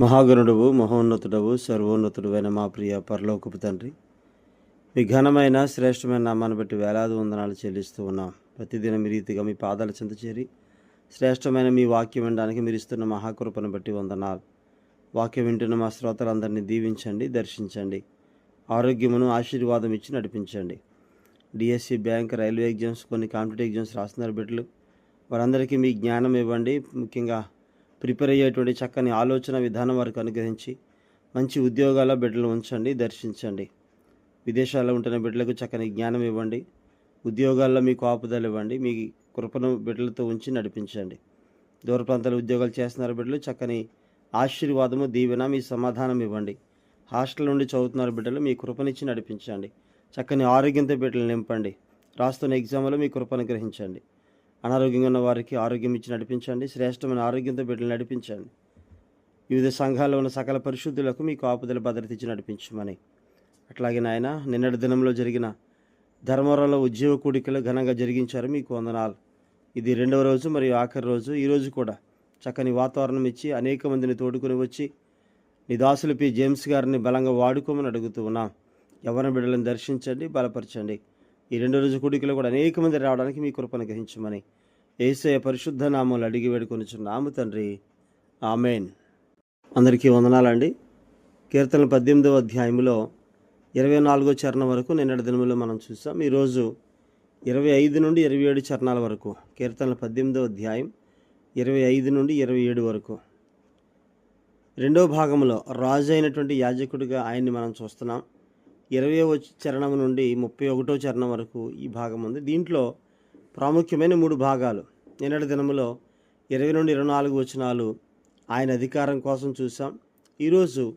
మహాగణుడవు మహోన్నతుడవు సర్వోన్నతుడువైన మా ప్రియ పరలోకపు తండ్రి మీ ఘనమైన శ్రేష్టమైన నామాన్ని బట్టి వేలాది వందనాలు చెల్లిస్తూ ఉన్నాం. ప్రతిదినం మీ రీతిగా మీ పాదాల చెంత చేరి శ్రేష్టమైన మీ వాక్యం వినడానికి మీరు ఇస్తున్న మహాకృపను బట్టి వందనాలు. వాక్యం వింటున్న మా శ్రోతలందరినీ దీవించండి దర్శించండి. ఆరోగ్యమును ఆశీర్వాదం ఇచ్చి నడిపించండి. డిఎస్సి బ్యాంక్ రైల్వే ఎగ్జామ్స్ కొన్ని కాంపిటేటివ్ ఎగ్జామ్స్ రాస్తున్నారు బిడ్డలు. వారందరికీ మీ జ్ఞానం ఇవ్వండి. ముఖ్యంగా ప్రిపేర్ అయ్యేటువంటి చక్కని ఆలోచన విధానం వారికి అనుగ్రహించి మంచి ఉద్యోగాల బిడ్డలు ఉంచండి దర్శించండి. విదేశాల్లో ఉంటున్న బిడ్డలకు చక్కని జ్ఞానం ఇవ్వండి. ఉద్యోగాల్లో మీకు ఆపుదలు ఇవ్వండి. మీ కృపను బిడ్డలతో ఉంచి నడిపించండి. దూర ప్రాంతాల ఉద్యోగాలు చేస్తున్నారు బిడ్డలు చక్కని ఆశీర్వాదము దీవెన మీ సమాధానం ఇవ్వండి. హాస్టల్ నుండి చదువుతున్నారు బిడ్డలు మీ కృపనిచ్చి నడిపించండి. చక్కని ఆరోగ్యంతో బిడ్డలు నింపండి. రాస్తున్న ఎగ్జామ్లో మీ కృపను గ్రహించండి. అనారోగ్యంగా ఉన్న వారికి ఆరోగ్యం ఇచ్చి నడిపించండి. శ్రేష్టమైన ఆరోగ్యంతో బిడ్డలు నడిపించండి. వివిధ సంఘాల్లో ఉన్న సకల పరిశుద్ధులకు మీకు ఆపుదల భద్రత ఇచ్చి నడిపించమని. అట్లాగే నాయన నిన్నటి దినంలో జరిగిన ధర్మవరంలో ఉద్యోగ కూడికలు ఘనంగా జరిగించారు. మీకు వందనాలు. ఇది రెండవ రోజు మరియు ఆఖరి రోజు. ఈరోజు కూడా చక్కని వాతావరణం ఇచ్చి అనేక మందిని తోడుకొని వచ్చి నీ దాసులు పి. జేమ్స్ గారిని బలంగా వాడుకోమని అడుగుతూ ఉన్నాం. ఎవరిని బిడ్డలను దర్శించండి బలపరచండి. ఈ రెండో రోజు కూడికలో కూడా అనేక మంది రావడానికి మీ కృపను గ్రహించమని ఏసయ పరిశుద్ధ నామాలు అడిగి వేడుకొనిచున్నాము తండ్రి. ఆమెన్. అందరికీ వందనాలండి. కీర్తన పద్దెనిమిదవ అధ్యాయంలో ఇరవై నాలుగో చరణం వరకు నిన్నటి దినములో మనం చూసాం. ఈరోజు ఇరవై ఐదు నుండి ఇరవై ఏడు చరణాల వరకు కీర్తనల పద్దెనిమిదవ అధ్యాయం ఇరవై ఐదు నుండి ఇరవై ఏడు వరకు. రెండో భాగంలో రాజు అయినటువంటి యాజకుడిగా ఆయన్ని మనం చూస్తున్నాం. ఇరవై చరణం నుండి ముప్పై ఒకటో చరణం వరకు ఈ భాగం ఉంది. దీంట్లో ప్రాముఖ్యమైన మూడు భాగాలు. నిన్నటి దినములో ఇరవై నుండి ఇరవై నాలుగు వచనాలు ఆయన అధికారం కోసం చూసాం ఈరోజు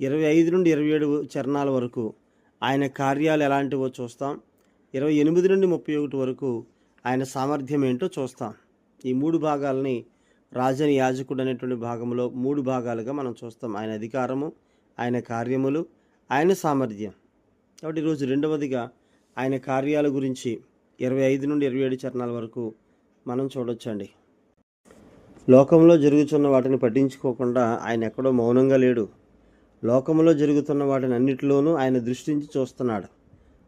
ఇరవై ఐదు నుండి ఇరవై ఏడు చరణాల వరకు ఆయన కార్యాలు ఎలాంటివో చూస్తాం. ఇరవై ఎనిమిది నుండి ముప్పై ఒకటి వరకు ఆయన సామర్థ్యం ఏంటో చూస్తాం. ఈ మూడు భాగాలని రాజని యాజకుడు అనేటువంటి భాగంలో మూడు భాగాలుగా మనం చూస్తాం. ఆయన అధికారము ఆయన కార్యములు ఆయన సామర్థ్యం. కాబట్టి ఈరోజు రెండవదిగా ఆయన కార్యాల గురించి ఇరవై ఐదు నుండి ఇరవై ఏడు చరణాల వరకు మనం చూడొచ్చండి. లోకంలో జరుగుతున్న వాటిని పట్టించుకోకుండా ఆయన ఎక్కడో మౌనంగా లేడు. లోకంలో జరుగుతున్న వాటిని అన్నిటిలోనూ ఆయన దృష్టించి చూస్తున్నాడు.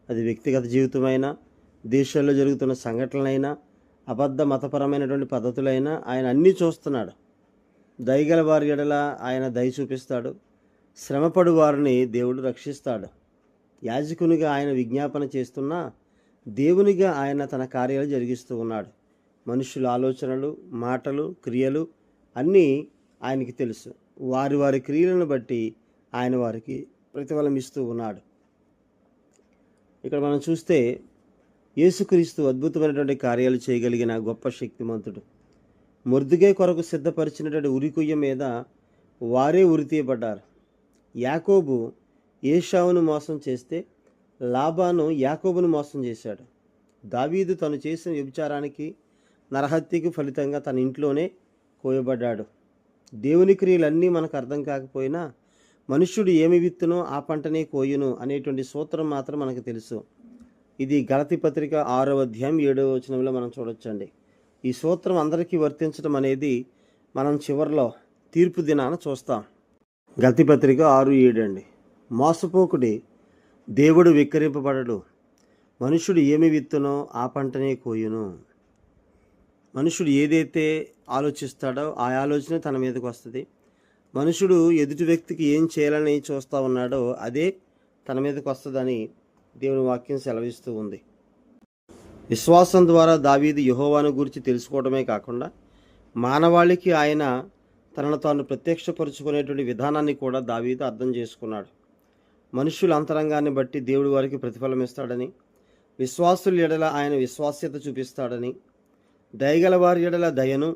అది వ్యక్తిగత జీవితమైనా దేశాల్లో జరుగుతున్న సంఘటనలైనా అబద్ధ మతపరమైనటువంటి పద్ధతులైనా ఆయన అన్నీ చూస్తున్నాడు. దయగల వారి ఎడల ఆయన దయ చూపిస్తాడు. శ్రమపడు వారిని దేవుడు రక్షిస్తాడు. యాజకునిగా ఆయన విజ్ఞాపన చేస్తున్నా దేవునిగా ఆయన తన కార్యాలు జరిగిస్తూ ఉన్నాడు. మనుషుల ఆలోచనలు మాటలు క్రియలు అన్నీ ఆయనకి తెలుసు. వారి వారి క్రియలను బట్టి ఆయన వారికి ప్రతిఫలం ఇస్తూ ఉన్నాడు. ఇక్కడ మనం చూస్తే యేసుక్రీస్తు అద్భుతమైనటువంటి కార్యాలు చేయగలిగిన గొప్ప శక్తిమంతుడు. ముర్దుగే కొరకు సిద్ధపరిచినటువంటి ఉరికొయ్య మీద వారే ఉరితీయబడ్డారు యాకోబు ఏషావును మోసం చేస్తే లాబాను యాకోబును మోసం చేశాడు. దావీదు తను చేసిన వ్యభిచారానికి నరహత్యకి ఫలితంగా తన ఇంట్లోనే కోయబడ్డాడు. దేవుని క్రియలన్నీ మనకు అర్థం కాకపోయినా మనుష్యుడు ఏమి విత్తునో ఆ పంటనే కోయును అనేటువంటి సూత్రం మాత్రం మనకు తెలుసు. ఇది గలతి పత్రిక ఆరవ అధ్యాయం ఏడవ వచనంలో మనం చూడొచ్చండి. ఈ సూత్రం అందరికీ వర్తించడం అనేది మనం చివరిలో తీర్పు దినాన చూస్తాం. గలతి పత్రిక ఆరు ఏడు అండి. మోసపోకుడి. దేవుడు విక్కరింపబడడు. మనుషుడు ఏమి విత్తునో ఆ పంటనే కోయును. మనుషుడు ఏదైతే ఆలోచిస్తాడో ఆ ఆలోచన తన మీదకు వస్తుంది. మనుషుడు ఎదుటి వ్యక్తికి ఏం చేయాలని చూస్తూ ఉన్నాడో అదే తన మీదకి వస్తుందని దేవుని వాక్యం సెలవిస్తూ ఉంది. విశ్వాసం ద్వారా దావీదు యహోవాను గురించి తెలుసుకోవడమే కాకుండా మానవాళికి ఆయన తనను తాను ప్రత్యక్షపరుచుకునేటువంటి విధానాన్ని కూడా దావీదు అర్థం చేసుకున్నాడు. మనుషుల అంతరంగాన్ని బట్టి దేవుడు వారికి ప్రతిఫలం ఇస్తాడని విశ్వాసుల ఎడల ఆయన విశ్వాస్యత చూపిస్తాడని దయగలవారి ఎడల దయను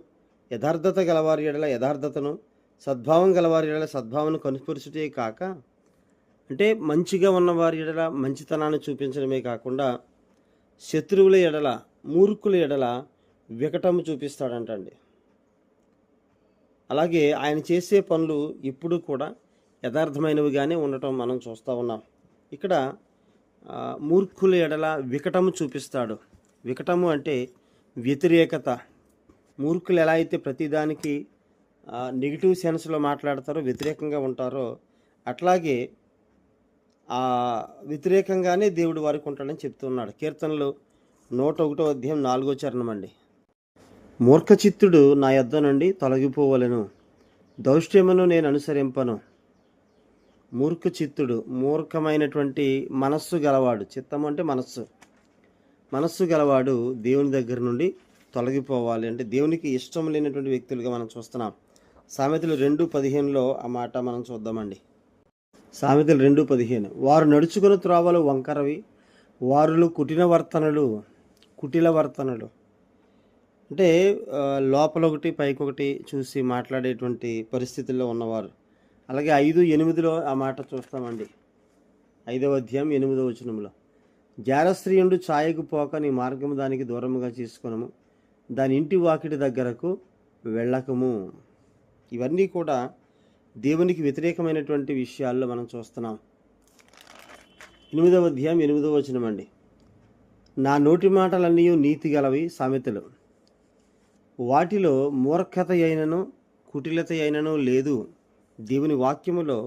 యథార్థత గలవారి ఎడల యథార్థతను సద్భావం గలవారి ఎడల సద్భావను కనుపరుచుటే కాక అంటే మంచిగా ఉన్నవారి ఎడల మంచితనాన్ని చూపించడమే కాకుండా శత్రువుల ఎడల మూర్ఖుల ఎడల వికటము చూపిస్తాడంటండి. అలాగే ఆయన చేసే పనులు ఇప్పుడు కూడా యథార్థమైనవిగానే ఉండటం మనం చూస్తూ ఉన్నాం. ఇక్కడ మూర్ఖుల ఎడల వికటము చూపిస్తాడు. వికటము అంటే వ్యతిరేకత. మూర్ఖులు ఎలా అయితే ప్రతిదానికి నెగిటివ్ సెన్స్లో మాట్లాడతారో వ్యతిరేకంగా ఉంటారో అట్లాగే ఆ వ్యతిరేకంగానే దేవుడు వారికి ఉంటాడని చెప్తున్నాడు. కీర్తనలు నూట ఒకటో అధ్యాయం నాలుగో చరణం అండి. మూర్ఖచిత్తుడు నా యొద్ద నుండి తొలగిపోవలను. దౌష్ట్యమును నేను అనుసరింపను. మూర్ఖ చిత్తుడు మూర్ఖమైనటువంటి మనస్సు గలవాడు. చిత్తం అంటే మనస్సు. మనస్సు గలవాడు దేవుని దగ్గర నుండి తొలగిపోవాలి అంటే దేవునికి ఇష్టం లేనటువంటి వ్యక్తులుగా మనం చూస్తున్నాం. సామెతలు రెండు పదిహేనులో ఆ మాట మనం చూద్దామండి. సామెతలు రెండు పదిహేను. వారు నడుచుకుని త్రోవలు వంకరవి వారులు కుటిన వర్తనలు కుటిల వర్తనలు. అంటే లోపల ఒకటి పైకొకటి చూసి మాట్లాడేటువంటి పరిస్థితుల్లో ఉన్నవారు. అలాగే ఐదు ఎనిమిదిలో ఆ మాట చూస్తామండి. ఐదవ అధ్యాయం ఎనిమిదవ వచనంలో. జారస్త్రీయుడు ఛాయకు పోక నీ మార్గము దానికి దూరముగా చేసుకునము. దాని ఇంటి వాకిటి దగ్గరకు వెళ్ళకము. ఇవన్నీ కూడా దేవునికి వ్యతిరేకమైనటువంటి విషయాల్లో మనం చూస్తున్నాం. ఎనిమిదవ అధ్యాయం ఎనిమిదవ వచనం అండి నా నోటి మాటలన్నీ నీతి గలవి సామెతలు. వాటిలో మూర్ఖత అయినను కుటిలత అయినను లేదు. దేవుని వాక్యములో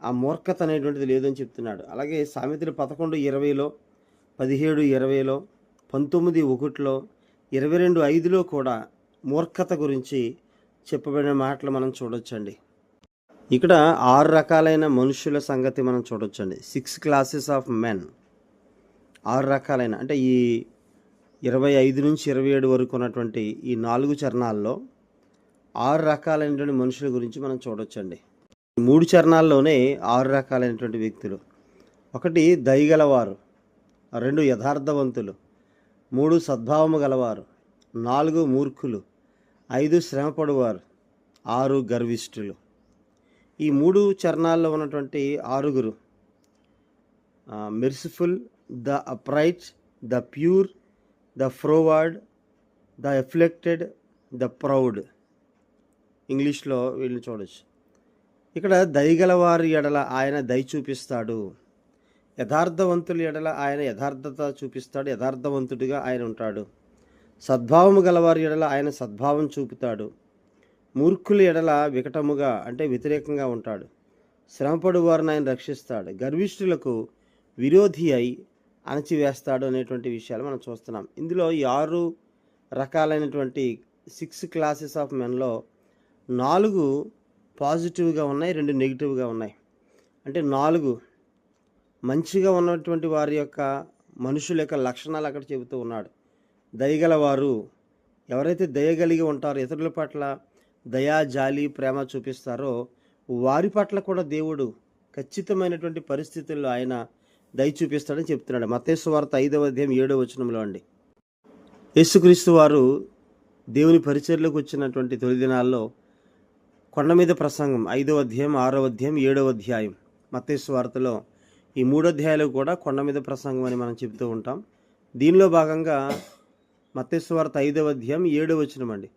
ఆ మూర్ఖత అనేటువంటిది లేదని చెప్తున్నాడు. అలాగే సామెతలు పదకొండు ఇరవైలో పదిహేడు ఇరవైలో పంతొమ్మిది ఒకటిలో ఇరవై రెండు ఐదులో కూడా మూర్ఖత గురించి చెప్పబడిన మాటలు మనం చూడొచ్చండి. ఇక్కడ ఆరు రకాలైన మనుషుల సంగతి మనం చూడొచ్చండి. సిక్స్ క్లాసెస్ ఆఫ్ మెన్ ఆరు రకాలైన అంటే ఈ ఇరవై ఐదు నుంచి ఇరవై ఏడు వరకు ఉన్నటువంటి ఈ నాలుగు చరణాల్లో ఆరు రకాలైనటువంటి మనుషుల గురించి మనం చూడొచ్చండి. ఈ మూడు చరణాల్లోనే ఆరు రకాలైనటువంటి వ్యక్తులు. ఒకటి దయగలవారు రెండు యథార్థవంతులు మూడు సద్భావము గలవారు నాలుగు మూర్ఖులు ఐదు శ్రమపడువారు ఆరు గర్విష్ఠులు. ఈ మూడు చరణాల్లో ఉన్నటువంటి ఆరుగురు merciful the upright the pure the froward the afflicted the proud ఇంగ్లీష్లో వీళ్ళు చూడొచ్చు. ఇక్కడ దయగలవారి ఎడల ఆయన దయ చూపిస్తాడు. యథార్థవంతుల ఎడల ఆయన యథార్థత చూపిస్తాడు. యథార్థవంతుడిగా ఆయన ఉంటాడు. సద్భావము గలవారి ఎడల ఆయన సద్భావం చూపుతాడు. మూర్ఖుల ఎడల వికటముగా అంటే వ్యతిరేకంగా ఉంటాడు. శ్రమపడు వారిని ఆయన రక్షిస్తాడు. గర్విష్ఠులకు విరోధి అయి అణచివేస్తాడు అనేటువంటి విషయాలు మనం చూస్తున్నాం. ఇందులో ఈ ఆరు రకాలైనటువంటి సిక్స్ క్లాసెస్ ఆఫ్ మెన్లో నాలుగు పాజిటివ్గా ఉన్నాయి రెండు నెగిటివ్గా ఉన్నాయి. అంటే నాలుగు మంచిగా ఉన్నటువంటి వారి యొక్క మనుషుల యొక్క లక్షణాలు అక్కడ చెబుతూ ఉన్నాడు. దయగలవారు ఎవరైతే దయగలిగి ఉంటారో ఇతరుల పట్ల దయా జాలి ప్రేమ చూపిస్తారో వారి పట్ల కూడా దేవుడు ఖచ్చితమైనటువంటి పరిస్థితుల్లో ఆయన దయ చూపిస్తాడని చెప్తున్నాడు. మతేశ్వ వార్త ఐదవ అధ్యాయం ఏడవ వచనంలో అండి. యేసుక్రీస్తు వారు దేవుని పరిచర్లకు వచ్చినటువంటి తొలి దినాల్లో కొండ మీద ప్రసంగం ఐదో అధ్యాయం ఆరో అధ్యాయం ఏడో అధ్యాయం. మత్స్సు వార్తలో ఈ మూడు అధ్యాయాలు కూడా కొండ మీద ప్రసంగం అని మనం చెబుతూ ఉంటాం. దీనిలో భాగంగా మత్స్సు వార్త ఐదవ అధ్యాయం ఏడవ వచనం అండి.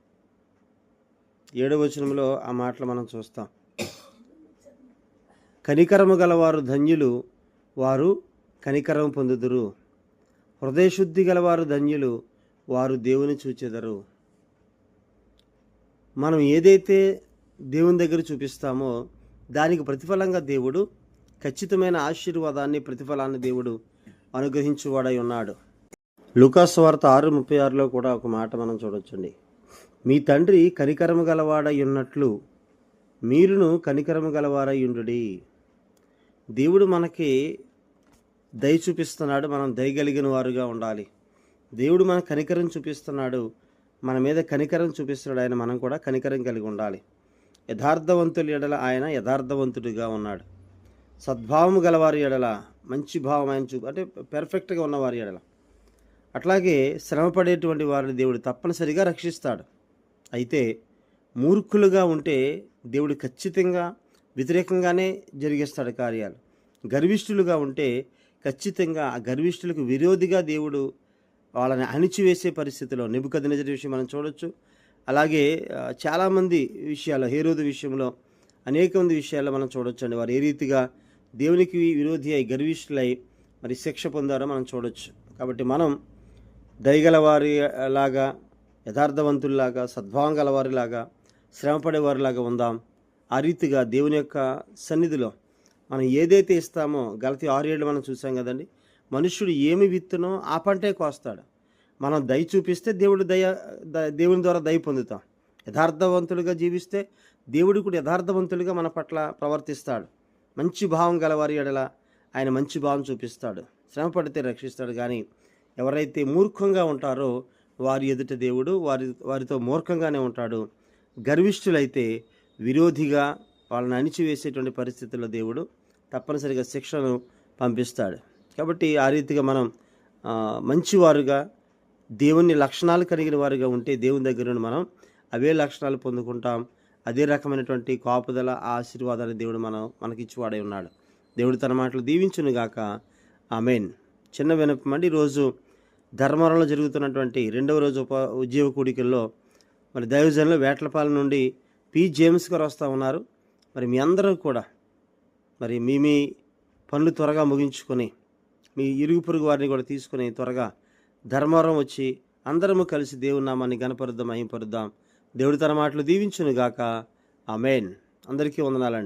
ఏడవ వచనంలో ఆ మాటలు మనం చూస్తాం. కనికరము గలవారు ధన్యులు వారు కనికరం పొందుదురు. హృదయశుద్ధి గలవారు ధన్యులు వారు దేవుని చూచెదరు. మనం ఏదైతే దేవుని దగ్గర చూపిస్తామో దానికి ప్రతిఫలంగా దేవుడు ఖచ్చితమైన ఆశీర్వాదాన్ని ప్రతిఫలాన్ని దేవుడు అనుగ్రహించువాడై ఉన్నాడు. లుకాస్ వార్త ఆరు ముప్పై ఆరులో కూడా ఒక మాట మనం చూడొచ్చండి. మీ తండ్రి కనికరము గలవాడై ఉన్నట్లు మీరును కనికరము గలవారై ఉండుడి. దేవుడు మనకి దయ చూపిస్తున్నాడు మనం దయగలిగిన వారుగా ఉండాలి. దేవుడు మన కనికరం చూపిస్తున్నాడు మన మీద కనికరం చూపిస్తున్నాడు ఆయన మనం కూడా కనికరం కలిగి ఉండాలి. యథార్థవంతుల ఎడల ఆయన యథార్థవంతుడిగా ఉన్నాడు. సద్భావము గలవారి ఎడల మంచి భావం ఆయన చూ అంటే పెర్ఫెక్ట్గా ఉన్నవారి ఎడల. అట్లాగే శ్రమపడేటువంటి వారిని దేవుడు తప్పనిసరిగా రక్షిస్తాడు. అయితే మూర్ఖులుగా ఉంటే దేవుడు ఖచ్చితంగా వ్యతిరేకంగానే జరిగిస్తాడు కార్యాలు. గర్విష్ఠులుగా ఉంటే ఖచ్చితంగా ఆ గర్విష్ఠులకు విరోధిగా దేవుడు వాళ్ళని అణిచివేసే పరిస్థితిలో నిబుకద నిజ విషయం మనం చూడొచ్చు. అలాగే చాలామంది విషయాలు హేరోదు విషయంలో అనేక మంది విషయాల్లో మనం చూడొచ్చండి. వారు ఏ రీతిగా దేవునికి విరోధి అయి గర్విష్ఠులై మరి శిక్ష పొందారో మనం చూడొచ్చు. కాబట్టి మనం దయగల వారి లాగా యథార్థవంతుల్లాగా సద్భావం గలవారిలాగా శ్రమపడేవారిలాగా ఉందాం. ఆ రీతిగా దేవుని యొక్క సన్నిధిలో మనం ఏదైతే ఇస్తామో గలతి ఆరు ఏళ్ళు మనం చూసాం కదండి మనుష్యుడు ఏమి విత్తునో ఆ పంటే కోస్తాడు. మనం దయ చూపిస్తే దేవుడు దయ దేవుని ద్వారా దయ పొందుతాం. యథార్థవంతులుగా జీవిస్తే దేవుడు కూడా యథార్థవంతులుగా మన పట్ల ప్రవర్తిస్తాడు. మంచి భావం గలవారి ఎడల ఆయన మంచి భావం చూపిస్తాడు. శ్రమ పడితే రక్షిస్తాడు. కానీ ఎవరైతే మూర్ఖంగా ఉంటారో వారి ఎదుట దేవుడు వారి వారితో మూర్ఖంగానే ఉంటాడు. గర్విష్ఠులైతే విరోధిగా వాళ్ళని అణిచివేసేటువంటి పరిస్థితుల్లో దేవుడు తప్పనిసరిగా శిక్షను పంపిస్తాడు. కాబట్టి ఆ రీతిగా మనం మంచివారుగా దేవుని లక్షణాలు కలిగిన వారుగా ఉంటే దేవుని దగ్గర మనం అవే లక్షణాలు పొందుకుంటాం. అదే రకమైనటువంటి కాపుదల ఆశీర్వాదాన్ని దేవుడు మనం మనకిచ్చివాడై ఉన్నాడు. దేవుడు తన మాటలు దీవించును గాక. ఆమెన్. చిన్న వినపం అండి. ఈరోజు ధర్మవరంలో జరుగుతున్నటువంటి రెండవ రోజు ఉప ఉద్యోగ కూడికల్లో మరి దైవజనులు వేట్లపాలెం నుండి పి. జేమ్స్ గారు వస్తూ ఉన్నారు. మరి మీ అందరూ కూడా మరి మీ మీ పనులు త్వరగా ముగించుకొని మీ ఇరుగు పొరుగు వారిని కూడా తీసుకొని త్వరగా ధర్మవరం వచ్చి అందరము కలిసి దేవుని నామాన్ని గణపరుద్దాం అయింపరుద్దాం దేవుడు తన మాటలు దీవించునుగాక. ఆమెన్. అందరికీ వందనాలండి.